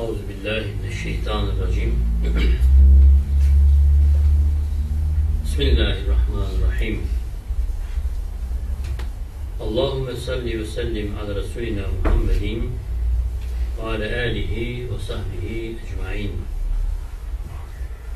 أعوذ بالله من الشيطان الرجيم. بسم الله الرحمن الرحيم. اللهم صل وسلم على رسولنا محمد وعلى آله وصحبه أجمعين.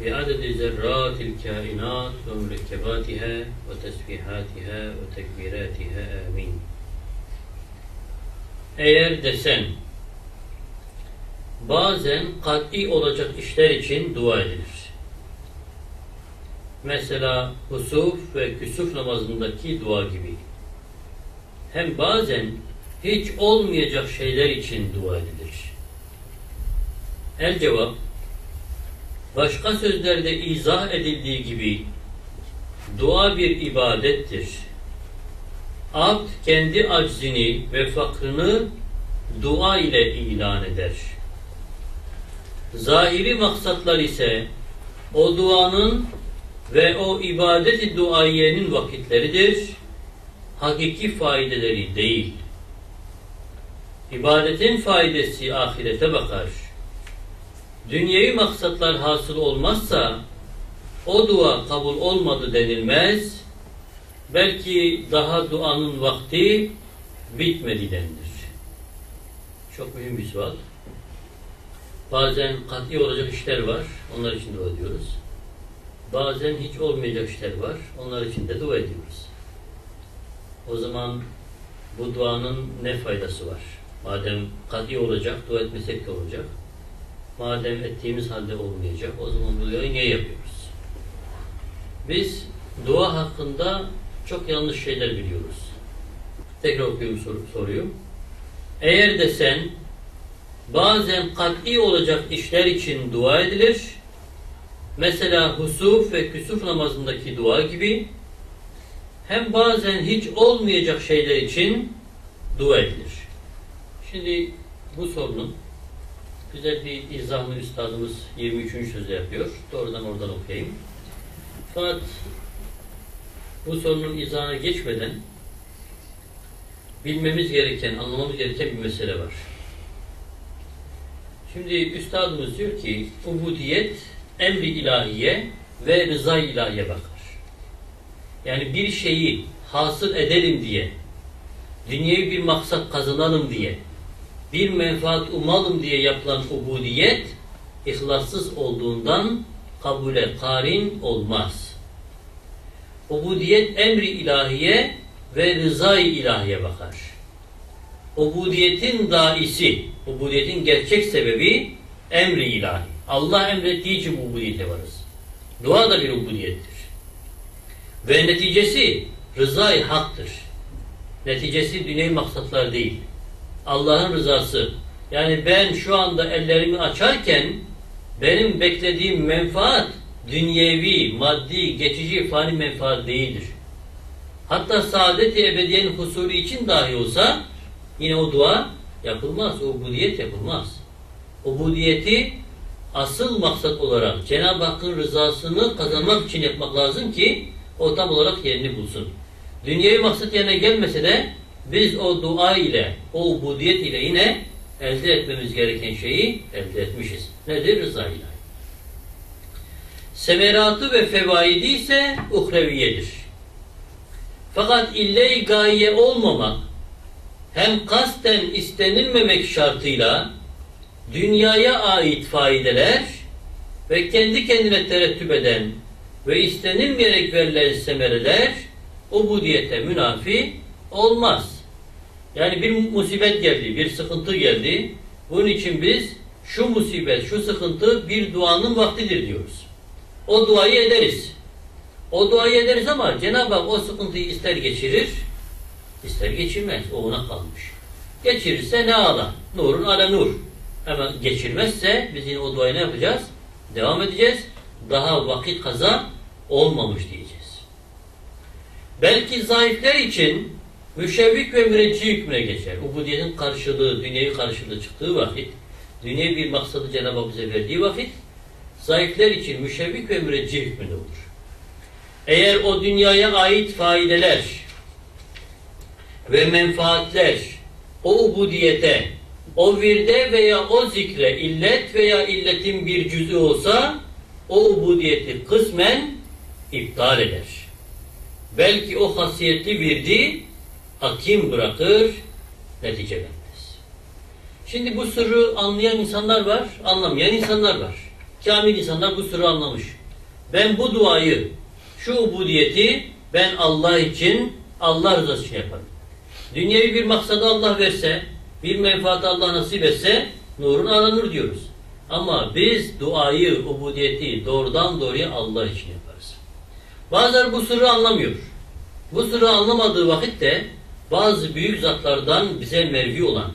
بعدد ذرات الكائنات ومركباتها وتسبيحاتها وتكبيراتها آمين. Eğer desen bazen kat'i olacak işler için dua edilir. Mesela husuf ve küsuf namazındaki dua gibi. Hem bazen hiç olmayacak şeyler için dua edilir. El cevap başka sözlerde izah edildiği gibi dua bir ibadettir. Abd kendi aczini ve fakrını dua ile ilan eder. Zahiri maksatlar ise o duanın ve o ibadet-i duayiyenin vakitleridir. Hakiki faydeleri değil. İbadetin faydası ahirete bakar. Dünyevi maksatlar hasıl olmazsa o dua kabul olmadı denilmez. Belki daha duanın vakti bitmedi denilir. Çok mühim bir sual. Bazen kat'i olacak işler var. Onlar için dua ediyoruz. Bazen hiç olmayacak işler var. Onlar için de dua ediyoruz. O zaman bu duanın ne faydası var? Madem kat'i olacak, dua etmesek de olacak. Madem ettiğimiz halde olmayacak, o zaman bu duayı niye yapıyoruz? Biz dua hakkında çok yanlış şeyler biliyoruz. Tekrar okuyayım sor soruyu. Eğer de sen bazen kat'i olacak işler için dua edilir, mesela husuf ve küsuf namazındaki dua gibi, hem bazen hiç olmayacak şeyler için dua edilir. Şimdi bu sorunun güzel bir izahını üstadımız 23. sözde yapıyor. Doğrudan oradan okuyayım. Fakat bu sorunun izahına geçmeden bilmemiz gereken, anlamamız gereken bir mesele var. Şimdi üstadımız diyor ki ubudiyet emri ilahiye ve rıza ilahiye bakar. Yani bir şeyi hasıl edelim diye, dünyevi bir maksat kazanalım diye, bir menfaat umalım diye yapılan ubudiyet ihlassız olduğundan kabule karin olmaz. Ubudiyet emri ilahiye ve rızayı ilahiye bakar. Ubudiyetin daisi, ubudiyetin gerçek sebebi emri ilahi. Allah emrettiği için ubudiyete varız. Dua da bir ubudiyettir. Ve neticesi rızayı haktır. Neticesi dünyevi maksatlar değil. Allah'ın rızası. Yani ben şu anda ellerimi açarken benim beklediğim menfaat dünyevi, maddi, geçici, fani menfaat değildir. Hatta saadet-i ebediyenin husulü için dahi olsa yine o dua yapılmaz. O ubudiyet yapılmaz. Ubudiyeti asıl maksat olarak Cenab-ı Hakk'ın rızasını kazanmak için yapmak lazım ki o tam olarak yerini bulsun. Dünyevi maksat yerine gelmese de biz o dua ile, o ubudiyet ile yine elde etmemiz gereken şeyi elde etmişiz. Nedir? Rıza ilahi. Semeratı ve fevaidi ise uhreviyedir. Fakat ille-i gaye olmamak, hem kasten istenilmemek şartıyla dünyaya ait faydeler ve kendi kendine terettüp eden ve istenilmeyerek verilen semereler ubudiyete münafi olmaz. Yani bir musibet geldi, bir sıkıntı geldi. Bunun için biz şu musibet, şu sıkıntı bir duanın vaktidir diyoruz. O duayı ederiz. O duayı ederiz ama Cenab-ı Hak o sıkıntıyı ister geçirir, ister geçirmez. O ona kalmış. Geçirirse ne ala? Nurun ala nur. Hemen geçirmezse biz yine o duayı ne yapacağız? Devam edeceğiz. Daha vakit kaza olmamış diyeceğiz. Belki zayıflar için müşevvik ve mürecci hükmüne geçer. Ubudiyetin karşılığı, dünyevi karşılığı çıktığı vakit, dünyevi bir maksadı Cenab-ı bize verdiği vakit, zayıflar için müşevvik ve mürecci hükmünde olur. Eğer o dünyaya ait faydeler ve menfaatler o ubudiyete o virde veya o zikre illet veya illetin bir cüzü olsa o ubudiyeti kısmen iptal eder. Belki o hasiyetli virdi hakim bırakır, netice vermez. Şimdi bu sırrı anlayan insanlar var, anlamayan insanlar var. Kamil insanlar bu sırrı anlamış. Ben bu duayı, şu ubudiyeti ben Allah için, Allah rızası için yaparım. Dünyevi bir maksadı Allah verse, bir menfaat Allah nasip etse nurun aranır diyoruz. Ama biz duayı, ubudiyeti doğrudan doğruya Allah için yaparız. Bazıları bu sırrı anlamıyor. Bu sırrı anlamadığı vakitte bazı büyük zatlardan bize mervi olan,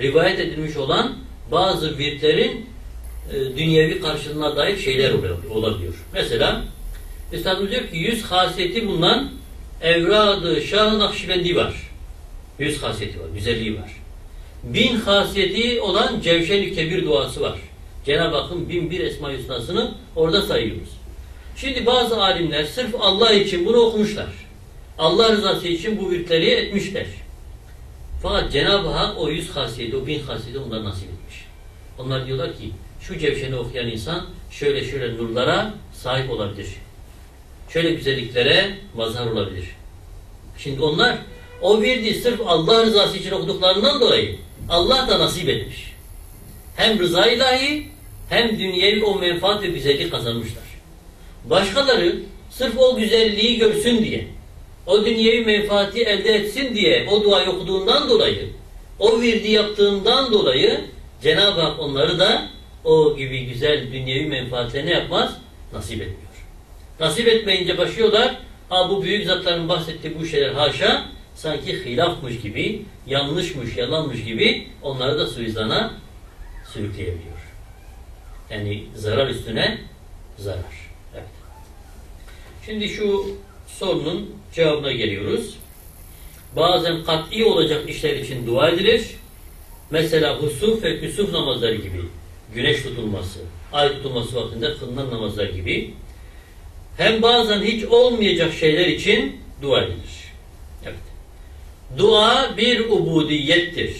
rivayet edilmiş olan bazı virtlerin e, dünyevi karşılığına dair şeyler olabiliyor. Mesela Üstadımız diyor ki yüz hasiyeti bulunan evradı şah nakşibendi var. Yüz hasiyeti var, güzelliği var. Bin hasiyeti olan Cevşen-i Kebir duası var. Cenab-ı Hakk'ın bin bir esma hüsnasını orada sayıyoruz. Şimdi bazı alimler sırf Allah için bunu okumuşlar. Allah rızası için bu virtleri etmişler. Fakat Cenab-ı Hak o yüz hasiyeti, o bin hasiyeti onlara nasip etmiş. Onlar diyorlar ki şu cevşeni okuyan insan şöyle şöyle nurlara sahip olabilir. Şöyle güzelliklere mazhar olabilir. Şimdi onlar o virdi sırf Allah rızası için okuduklarından dolayı Allah da nasip etmiş. Hem rıza ilahi hem dünyevi o menfaat ve güzellik kazanmışlar. Başkaları sırf o güzelliği görsün diye, o dünyevi menfaati elde etsin diye o duayı okuduğundan dolayı, o virdi yaptığından dolayı Cenab-ı Hak onları da o gibi güzel dünyevi menfaatlerine yapmaz? Nasip etmiyor. Nasip etmeyince başlıyorlar, ha bu büyük zatların bahsettiği bu şeyler haşa, sanki hilafmış gibi, yanlışmış, yalanmış gibi onları da suizana sürükleyebiliyor. Yani zarar üstüne zarar. Evet. Şimdi şu sorunun cevabına geliyoruz. Bazen kat'i olacak işler için dua edilir. Mesela husuf ve küsuf namazları gibi, güneş tutulması, ay tutulması vaktinde kılınan namazlar gibi hem bazen hiç olmayacak şeyler için dua edilir. Dua bir ubudiyettir.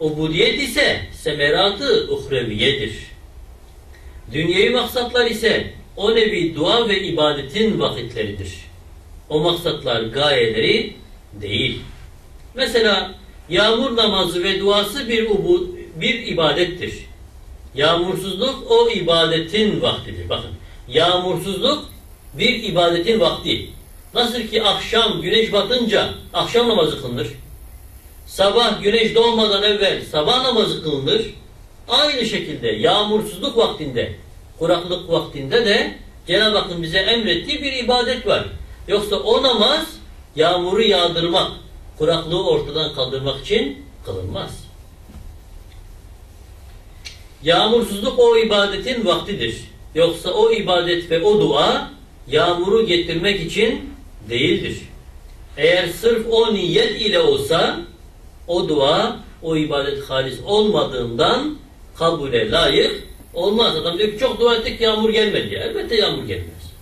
Ubudiyet ise semeratı uhreviyedir. Dünyevi maksatlar ise o nevi dua ve ibadetin vakitleridir. O maksatlar gayeleri değil. Mesela yağmur namazı ve duası bir ubud, bir ibadettir. Yağmursuzluk o ibadetin vaktidir. Bakın yağmursuzluk bir ibadetin vakti. Nasıl ki akşam güneş batınca akşam namazı kılınır. Sabah güneş doğmadan evvel sabah namazı kılınır. Aynı şekilde yağmursuzluk vaktinde, kuraklık vaktinde de Cenab-ı Hakk'ın bize emrettiği bir ibadet var. Yoksa o namaz yağmuru yağdırmak, kuraklığı ortadan kaldırmak için kılınmaz. Yağmursuzluk o ibadetin vaktidir. Yoksa o ibadet ve o dua yağmuru getirmek için değildir. Eğer sırf o niyet ile olsa o dua, o ibadet halis olmadığından kabule layık olmaz. Adam diyor ki çok dua ettik yağmur gelmedi. Elbette yağmur gelmez.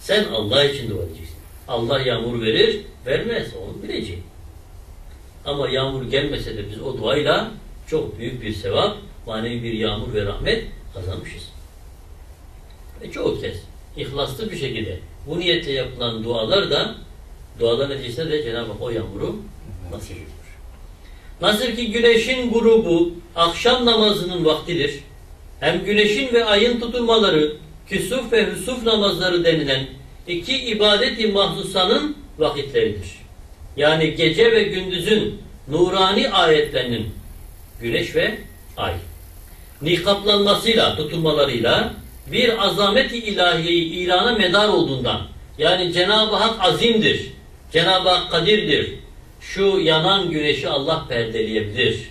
Sen Allah için dua edeceksin. Allah yağmur verir, vermez. Onu bileceğim. Ama yağmur gelmese de biz o duayla çok büyük bir sevap, manevi bir yağmur ve rahmet kazanmışız. Ve çoğu kez ihlaslı bir şekilde bu niyetle yapılan dualar da dualar neticesinde de Cenab-ı Hak o yağmuru nasip ediyor. Nasıl ki güneşin grubu akşam namazının vaktidir. Hem güneşin ve ayın tutulmaları küsuf ve hüsuf namazları denilen iki ibadet-i mahsusanın vakitleridir. Yani gece ve gündüzün nurani ayetlerinin güneş ve ay nikaplanmasıyla, tutulmalarıyla bir azameti ilahiyeyi ilana medar olduğundan yani Cenab-ı Hak azimdir, Cenab-ı Hak kadirdir. Şu yanan güneşi Allah perdeleyebilir.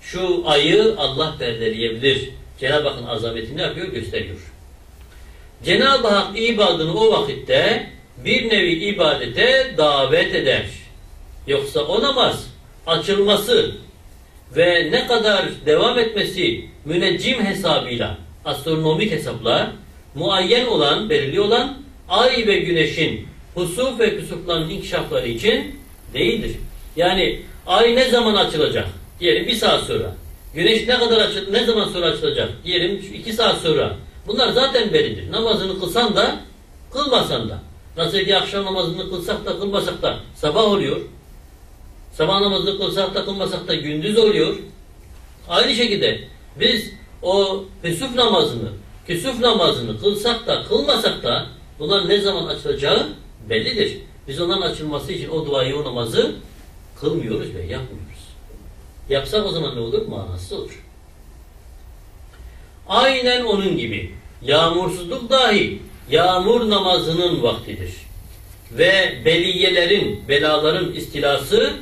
Şu ayı Allah perdeleyebilir. Cenab-ı Hakk'ın azametini yapıyor? Gösteriyor. Cenab-ı Hak ibadını o vakitte bir nevi ibadete davet eder. Yoksa o namaz açılması ve ne kadar devam etmesi müneccim hesabıyla astronomik hesapla muayyen olan, belirli olan ay ve güneşin husuf ve kusufların inkişafları için değildir. Yani ay ne zaman açılacak? Diyelim bir saat sonra. Güneş ne kadar açıl, ne zaman sonra açılacak? Diyelim iki saat sonra. Bunlar zaten bellidir. Namazını kılsan da, kılmasan da. Nasıl ki akşam namazını kılsak da, kılmasak da sabah oluyor. Sabah namazını kılsak da, kılmasak da gündüz oluyor. Aynı şekilde biz o fesuf namazını, küsuf namazını kılsak da, kılmasak da bunlar ne zaman açılacağı bellidir. Biz onların açılması için o duayı, o namazı kılmıyoruz ve yapmıyoruz. Yapsak o zaman ne olur? Manasız olur. Aynen onun gibi yağmursuzluk dahi yağmur namazının vaktidir. Ve beliyelerin, belaların istilası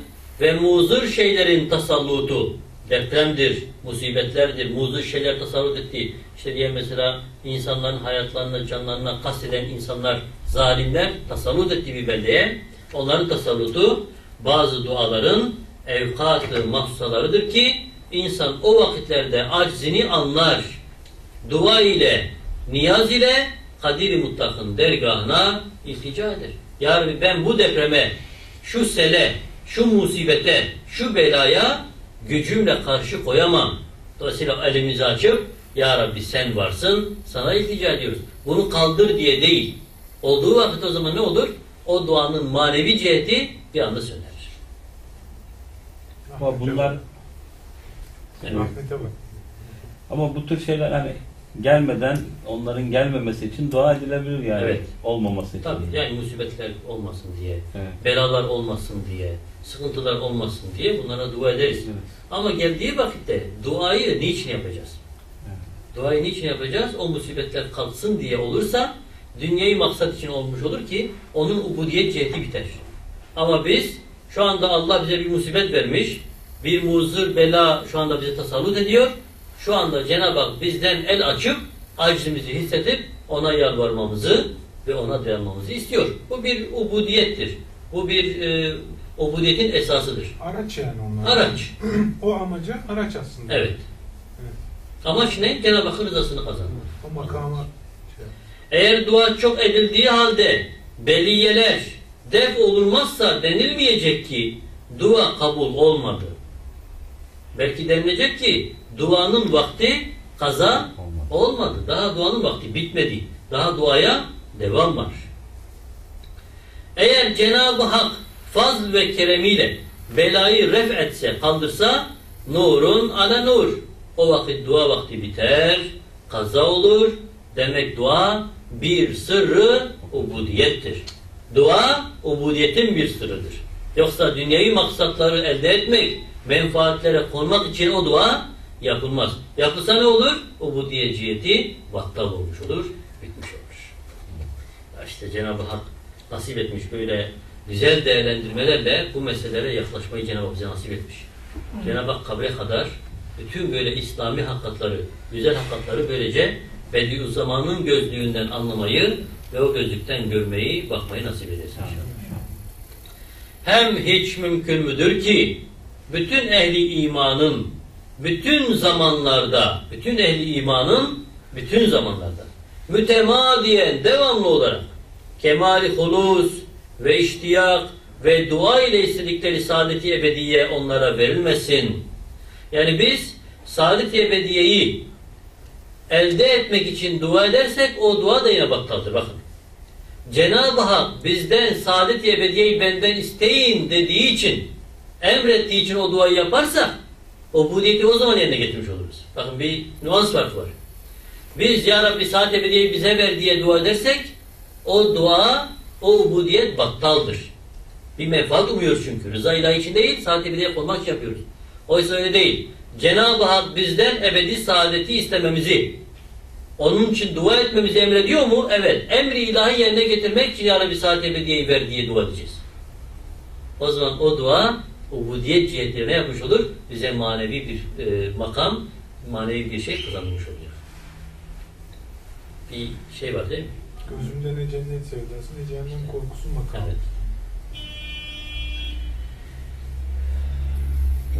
ve muzır şeylerin tasallutu, depremdir, musibetlerdir, muzır şeyler tasallut ettiği, işte diye mesela insanların hayatlarına, canlarına kasteden insanlar, zalimler tasallut ettiği bir beldeye, onların tasallutu bazı duaların evkat-ı mahsusalarıdır ki insan o vakitlerde aczini anlar. Dua ile, niyaz ile Kadir-i Mutlak'ın dergahına iltica eder. Ya Rabbi ben bu depreme, şu sele, şu musibete, şu belaya gücümle karşı koyamam. Dolayısıyla elimizi açıp Ya Rabbi sen varsın, sana iltica ediyoruz. Bunu kaldır diye değil. Olduğu vakit o zaman ne olur? O duanın manevi ciheti bir anda söner. Ama bunlar Yani ama bu tür şeyler hani gelmeden onların gelmemesi için dua edilebilir yani. Evet. Olmaması için. Tabii yani musibetler olmasın diye, Evet. belalar olmasın diye, sıkıntılar olmasın diye bunlara dua ederiz. Evet. Ama geldiği vakitte duayı niçin yapacağız? Evet. Duayı niçin yapacağız? O musibetler kalksın diye olursa dünyayı maksat için olmuş olur ki onun ubudiyet ciheti biter. Ama biz şu anda Allah bize bir musibet vermiş, bir muzır bela şu anda bize tasallut ediyor. Şu anda Cenab-ı Hak bizden el açıp acizimizi hissedip ona yalvarmamızı ve ona dayanmamızı istiyor. Bu bir ubudiyettir. Bu bir e, ubudiyetin esasıdır. Araç yani onlar. Araç. o amaca araç aslında. Evet. Evet. Amaç ne? Cenab-ı Hakk'ın rızasını kazanmak. O makama şey. Eğer dua çok edildiği halde beliyeler def olunmazsa denilmeyecek ki dua kabul olmadı. Belki denilecek ki duanın vakti kaza Olmadı. Daha duanın vakti bitmedi. Daha duaya devam var. Eğer Cenab-ı Hak fazl ve keremiyle belayı ref etse, kaldırsa nurun ala nur. O vakit dua vakti biter, kaza olur. Demek dua bir sırrı ubudiyettir. Dua ubudiyetin bir sırrıdır. Yoksa dünyayı maksatları elde etmek, menfaatlere konmak için o dua yapılmaz. Yapılsa ne olur? Ubudiyet ciheti battal olmuş olur, bitmiş olur. Ya İşte Cenab-ı Hak nasip etmiş böyle güzel değerlendirmelerle bu meselelere yaklaşmayı Cenab-ı Hak bize nasip etmiş. Cenab-ı Hak kabre kadar bütün böyle İslami hakikatları, güzel hakikatları böylece Bediüzzaman'ın gözlüğünden anlamayı ve o gözlükten görmeyi, bakmayı nasip edersin. Hem hiç mümkün müdür ki bütün ehli imanın bütün zamanlarda, bütün ehli imanın bütün zamanlarda mütemadiyen devamlı olarak kemali hulus ve iştiyak ve dua ile istedikleri saadeti ebediye onlara verilmesin. Yani biz saadet-i ebediyeyi elde etmek için dua edersek o dua da yine battaldır. Bakın. Cenab-ı Hak bizden saadet-i ebediyeyi benden isteyin dediği için emrettiği için o duayı yaparsak o budiyeti o zaman yerine getirmiş oluruz. Bakın bir nüans farkı var. Biz Ya Rabbi saadet ebediyeyi bize ver diye dua edersek o dua, o ubudiyet battaldır. Bir menfaat umuyoruz çünkü. Rıza ilahi için değil, saadet ebediye olmak için yapıyoruz. Oysa öyle değil. Cenab-ı Hak bizden ebedi saadeti istememizi, onun için dua etmemizi emrediyor mu? Evet. Emri ilahi yerine getirmek için Ya Rabbi saat ebediyeyi ver diye dua edeceğiz. O zaman o dua ubudiyet cihetleri ne yapmış olur? Bize manevi bir e, makam, manevi bir şey kazanmış oluyor. Bir şey var değil mi? Gözümde ne cennet sevdası ne cehennem korkusu makamı. Evet.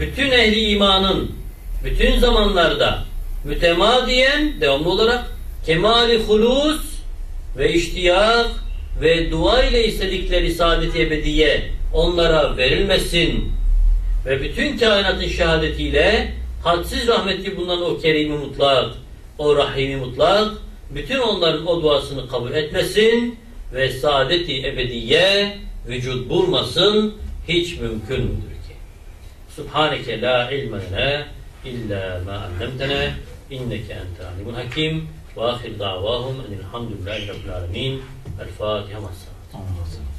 Bütün ehli imanın bütün zamanlarda mütemadiyen devamlı olarak kemali hulus ve iştiyak ve dua ile istedikleri saadet ebediye onlara verilmesin ve bütün kainatın şehadetiyle hadsiz rahmetli bulunan o kerimi mutlak, o rahimi mutlak, bütün onların o duasını kabul etmesin ve saadeti ebediye vücut bulmasın hiç mümkün müdür ki? Subhaneke la ilme lena illa ma allamtena inneke ente alimul hakim ve ahir davahum enilhamdülillahi rabbil alemin. El Fatiha. Anladım.